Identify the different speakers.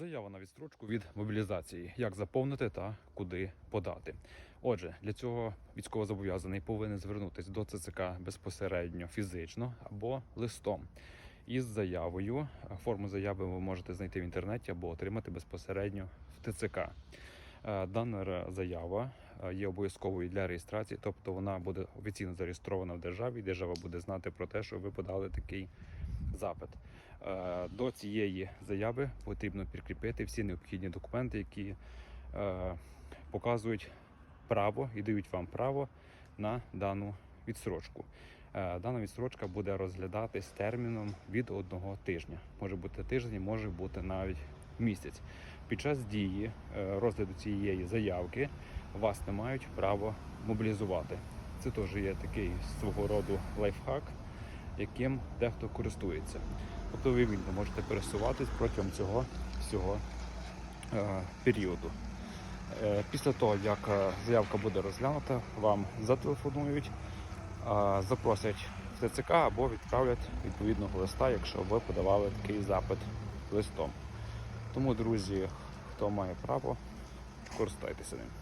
Speaker 1: Заява на відстрочку від мобілізації, як заповнити та куди подати. Отже, для цього військовозобов'язаний повинен звернутися до ЦЦК безпосередньо фізично або листом. Із заявою форму заяви ви можете знайти в інтернеті або отримати безпосередньо в ТЦК. Е, Дана заява е, є обов'язковою для реєстрації, тобто вона буде офіційно зареєстрована в державі. Держава буде знати про те, що ви подали такий запит. Е, До цієї заяви потрібно прикріпити всі необхідні документи, які е, показують право і дають вам право на дану відстрочку. Е, Дана відстрочка буде розглядатись терміном від одного тижня. Може бути тиждень, може бути навіть місяць. Під час дії розгляду цієї заявки вас не мають право мобілізувати. Це теж є такий свого роду лайфхак, яким дехто користується. Тобто ви вільно можете пересуватись протягом цього всього е, періоду. Е, Після того, як е, заявка буде розглянута, вам зателефонують, е, запросять в ТЦК або відправлять відповідного листа, якщо ви подавали такий запит листом. Тому, друзі, хто має право, користайтеся ним.